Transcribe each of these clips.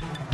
you.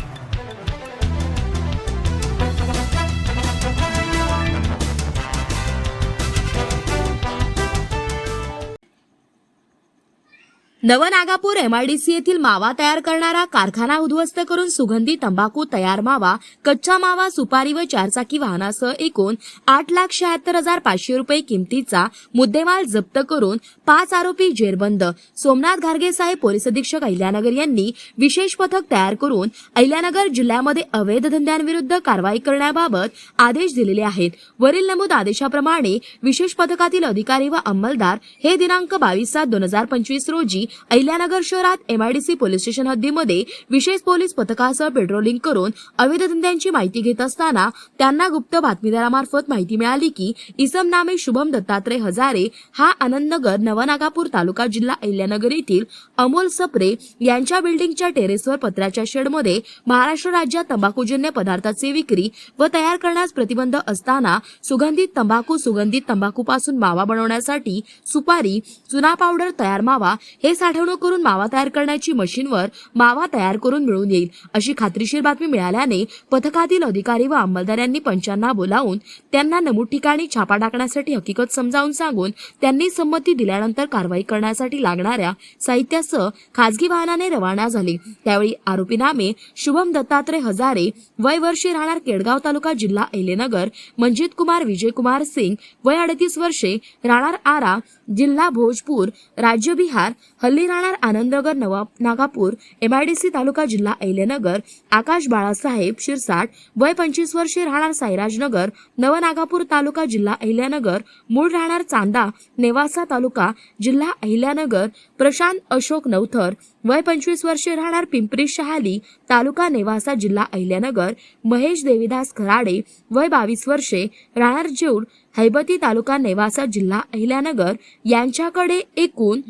Navnagapur MIDC येथील मावा तयार करणारा कारखाना उद्ध्वस्त करून सुगंधी तंबाखू तयार मावा कच्चा मावा सुपारी व चारचाकी वाहनासह एकूण आठ लाख शहात्तर हजार पाचशे रुपये किमतीचा मुद्देमाल जप्त करून पाच आरोपी जेरबंद. सोमनाथ घारगे साहेब पोलीस अधीक्षक अहिल्यानगर यांनी विशेष पथक तयार करून अहिल्यानगर जिल्ह्यामध्ये अवैध धंद्यांविरुद्ध कारवाई करण्याबाबत आदेश दिलेले आहेत. वरील नमूद आदेशाप्रमाणे विशेष पथकातील अधिकारी व अंमलदार हे दिनांक बावीस सात दोन हजार पंचवीस रोजी अहिल्यानगर शहरात एमआयडीसी पोलीस स्टेशन हद्दीमध्ये विशेष पोलीस पथकासह पेट्रोलिंग करून अवैध धंद्यांची माहिती घेत असताना त्यांना गुप्त बातमीदारामार्फत माहिती मिळाली की इसम नामे शुभम दत्तात्रय हजारे हा आनंदनगर नवनागापूर तालुका जिल्हा अहिल्यानगर येथील अमोल सप्रे यांच्या बिल्डिंगच्या टेरेसवर पत्र्याच्या शेडमध्ये महाराष्ट्र राज्यात तंबाखूजन्य पदार्थाची विक्री व तयार करण्यास प्रतिबंध असताना सुगंधित तंबाखू सुगंधित तंबाखूपासून मावा बनवण्यासाठी सुपारी चुना पावडर तयार मावा हे साठवणूक करून मावा तयार करण्याची मशीनवर मावा तयार करून मिळून येईल अशी खात्रीशीर बातमी मिळाल्याने पथकातील अधिकारी व अंमलदारांनी पंचांना बोलावून त्यांना नमूद ठिकाणी छापा टाकण्यासाठी हकीकत समजावून सांगून त्यांनी संमती दिल्यानंतर कारवाई करण्यासाठी लागणाऱ्या साहित्यासह खासगी वाहनाने रवाना झाले. त्यावेळी आरोपी नामे शुभम दत्तात्रय हजारे वय वर्षी राहणार केडगाव तालुका जिल्हा एलेनगर मंजित कुमार विजयकुमार सिंग वय अडतीस वर्षे राहणार आरा जिल्हा भोजपूर राज्य बिहार हल हल्ली राहणार आनंदनगर नवा नागापूर एमआयडीसी तालुका जिल्हा अहिल्यानगर आकाश बाळासाहेब शिरसाट वय पंचवीस वर्षे राहणार साईराजनगर नवनागापूर तालुका जिल्हा अहिल्यानगर मूळ राहणार चांदा नेवासा तालुका जिल्हा अहिल्यानगर प्रशांत अशोक नवथर वय पंचवीस वर्षे राहणार पिंपरी शहाली तालुका नेवासा जिल्हा अहिल्यानगर महेश देवीदास खराडे वय बावीस वर्षे राहणार जेऊर हैबती तालुका नेवासा जिल्हा अहिल्यानगर यांच्याकडे एकूण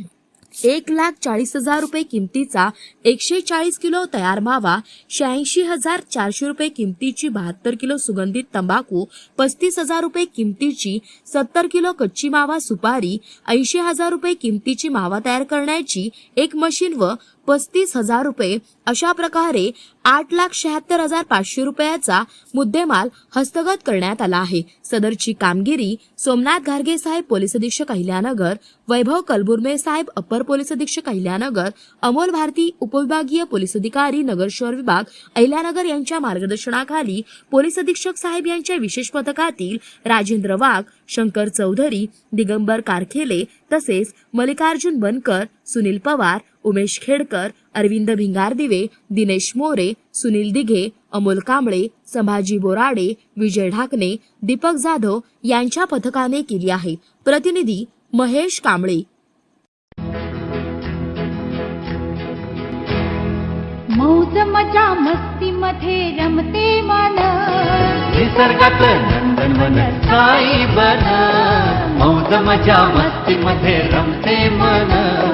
एक लाख चाळीस हजार रुपये किमतीचा एकशे चाळीस किलो तयार मावा शहाऐंशी हजार चारशे रुपये किमतीची बहात्तर किलो सुगंधित तंबाखू पस्तीस हजार रुपये किमतीची सत्तर किलो कच्ची मावा सुपारी ऐंशी हजार रुपये किमतीची मावा तयार करण्याची एक मशीन व पस्तीस हजार रुपये अशा प्रकारे आठ लाख शहात्तर हजार पाचशे रुपयाचा मुद्देमाल हस्तगत करण्यात आला आहे. सदरची कामगिरी सोमनाथ घारगे साहेब पोलीस अधीक्षक अहिल्यानगर वैभव कलबुर्मे साहेब अपर पोलीस अधीक्षक अहिल्यानगर अमोल भारती उपविभागीय पोलीस अधिकारी नगर शहर विभाग अहिल्यानगर यांच्या मार्गदर्शनाखाली पोलीस अधीक्षक साहेब यांच्या विशेष पथकातील राजेंद्र वाघ शंकर चौधरी दिगंबर कारखेले तसेच मल्लिकार्जुन बनकर सुनील पवार उमेश खेडकर अरविंद भिंगारदिवे दिनेश मोरे सुनील दिघे अमोल कांबळे संभाजी बोराडे विजय ढाकणे दीपक जाधव यांच्या पथकाने केली आहे. प्रतिनिधी महेश कांबळे. मौज मजा मस्ती मध्ये रमते मन. निसर्गात नंदनवन साई बन मौज मजा मस्ती मध्ये रमते मन.